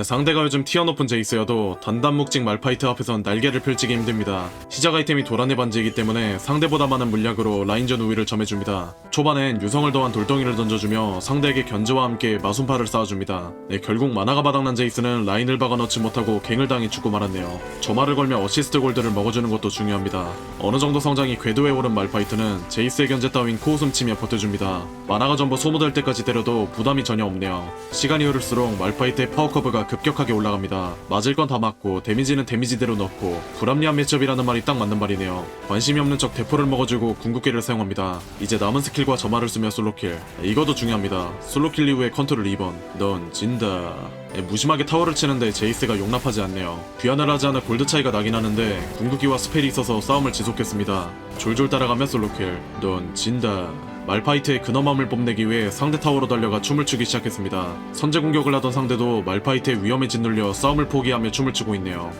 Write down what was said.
상대가 요즘 티어 높은 제이스여도 단단 묵직 말파이트 앞에선 날개를 펼치기 힘듭니다. 시작 아이템이 도란의 반지이기 때문에 상대보다 많은 물약으로 라인전 우위를 점해줍니다. 초반엔 유성을 더한 돌덩이를 던져주며 상대에게 견제와 함께 마순파를 쌓아줍니다. 네, 결국 만화가 바닥난 제이스는 라인을 박아 넣지 못하고 갱을 당해 죽고 말았네요. 점화를 걸며 어시스트 골드를 먹어주는 것도 중요합니다. 어느 정도 성장이 궤도에 오른 말파이트는 제이스의 견제 따윈 코웃음 치며 버텨줍니다. 만화가 전부 소모될 때까지 때려도 부담이 전혀 없네요. 시간이 흐를수록 말파이트의 파워커브가 급격하게 올라갑니다. 맞을 건 다 맞고 데미지는 데미지대로 넣고 불합리한 매첩이라는 말이 딱 맞는 말이네요. 관심이 없는 척 대포를 먹어주고 궁극기를 사용합니다. 이제 남은 스킬 과 점화를 쓰며 솔로킬. 이것도 중요합니다. 솔로킬 이후에 컨트롤 2번. 넌 진다. 예, 무심하게 타워를 치는데 제이스가 용납하지 않네요. 귀환을 하지 않아 골드 차이가 나긴 하는데 궁극기와 스펠이 있어서 싸움을 지속했습니다. 졸졸 따라가며 솔로킬. 넌 진다. 말파이트의 근엄함을 뽐내기 위해 상대 타워로 달려가 춤을 추기 시작했습니다. 선제 공격을 하던 상대도 말파이트의 위험에 짓눌려 싸움을 포기하며 춤을 추고 있네요.